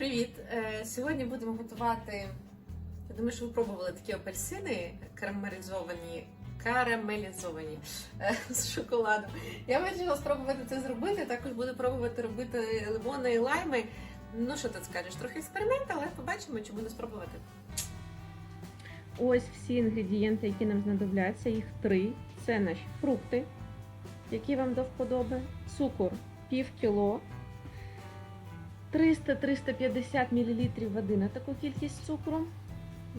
Привіт! Е, Сьогодні будемо готувати. Я думаю, що ви пробували такі апельсини карамелізовані, карамелізовані е, з шоколадом. Я вирішила спробувати це зробити. Також буду пробувати робити лимони і лайми. Ну що ти скажеш? Трохи експеримент, але побачимо, чи буду спробувати. Ось всі інгредієнти, які нам знадобляться, їх три. Це наші фрукти, які вам до вподоби, цукор пів кіло, 300-350 мл води на таку кількість цукру,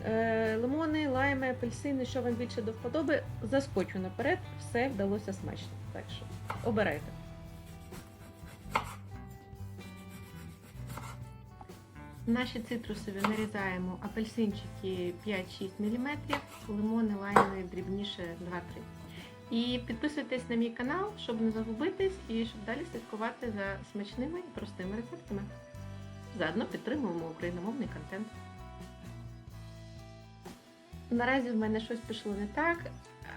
е, лимони, лайми, апельсини, що вам більше до вподоби. Заскочу наперед, все вдалося смачно. Так що обирайте. Наші цитрусові нарізаємо апельсинчики 5-6 мм, лимони, лайми дрібніше 2-3 І підписуйтесь на мій канал, щоб не загубитись і щоб далі слідкувати за смачними і простими рецептами. Заодно підтримуємо україномовний контент. Наразі в мене щось пішло не так,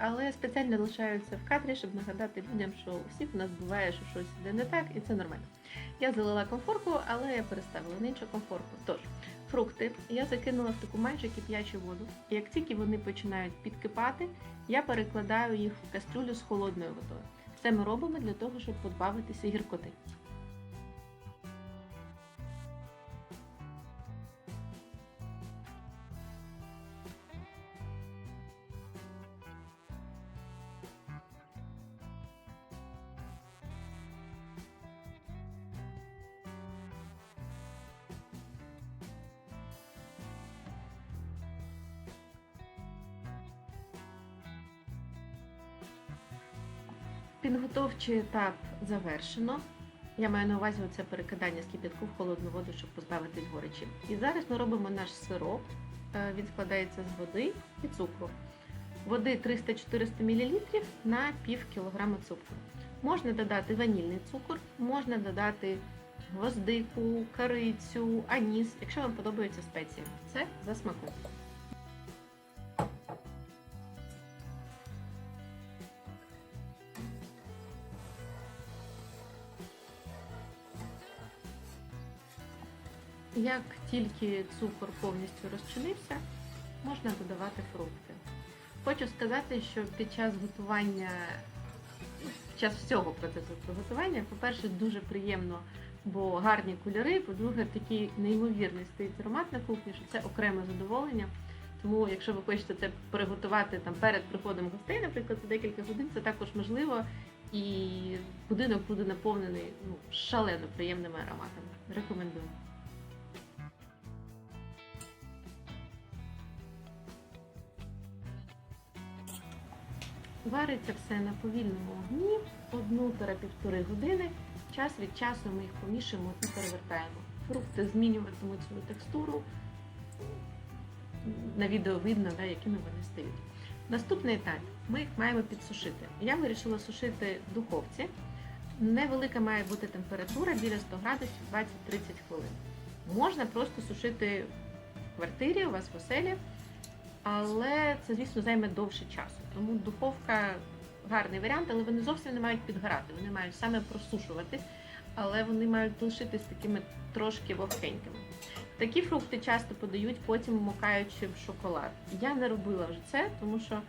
але спеціально лишаються в кадрі, щоб нагадати людям, що у всіх у нас буває, що щось йде не так, і це нормально. Я залила комфорку, але я переставила на іншу комфорку. Тож, фрукти я закинула в таку майже кип'ячу воду. І як тільки вони починають підкипати, я перекладаю їх в кастрюлю з холодною водою. Це ми робимо для того, щоб позбавитися гіркоти. Підготовчий етап завершено. Я маю на увазі оце перекидання з кип'ятку в холодну воду, щоб позбавитись горечі. І зараз ми робимо наш сироп. Е, Він складається з води і цукру. Води 300-400 мл на пів кілограма цукру. Можна додати ванільний цукор, можна додати гвоздику, корицю, аніс, якщо вам подобаються спеції. Це за смаком. Як тільки цукор повністю розчинився, можна додавати фрукти. Хочу сказати, що під час готування, під час всього процесу приготування, по-перше, дуже приємно, бо гарні кольори, по-друге, такий неймовірний стоїть аромат на кухні, що це окреме задоволення. Тому, якщо ви хочете це приготувати там перед приходом гостей, наприклад, за декілька годин, це також можливо. І будинок буде наповнений ну, шалено приємними ароматами. Рекомендую. Вариться все на повільному огні одну-півтори години. Час від часу ми їх помішуємо і перевертаємо. Фрукти змінюватимуть свою текстуру. На відео видно, да, якими вони стають. Наступний етап ми їх маємо підсушити. Я вирішила сушити в духовці. Невелика має бути температура біля 100 градусів 20-30 хвилин. Можна просто сушити в квартирі, у вас в оселі, але це, звісно, займе довше часу. Тому духовка гарний варіант, але вони зовсім не мають підгорати. Вони мають саме просушуватись, але вони мають лишитись такими трошки вогкенькими. Такі фрукти часто подають потім вмокаючи в шоколад. Я не робила вже це, тому що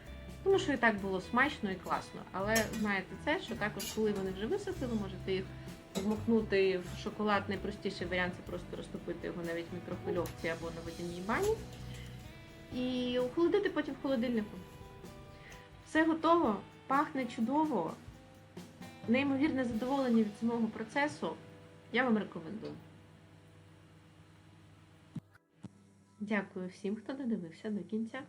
тому що і так було смачно і класно. Але знаєте це, що також, коли вони вже висохли, ви можете їх вмокнути в шоколад. Найпростіший варіант це просто розтопити його навіть в мікрохвильовці або на водяній бані. І охолодити потім в холодильнику. Все готово, пахне чудово, неймовірне задоволення від самого процесу. Я вам рекомендую. Дякую всім, хто додивився до кінця.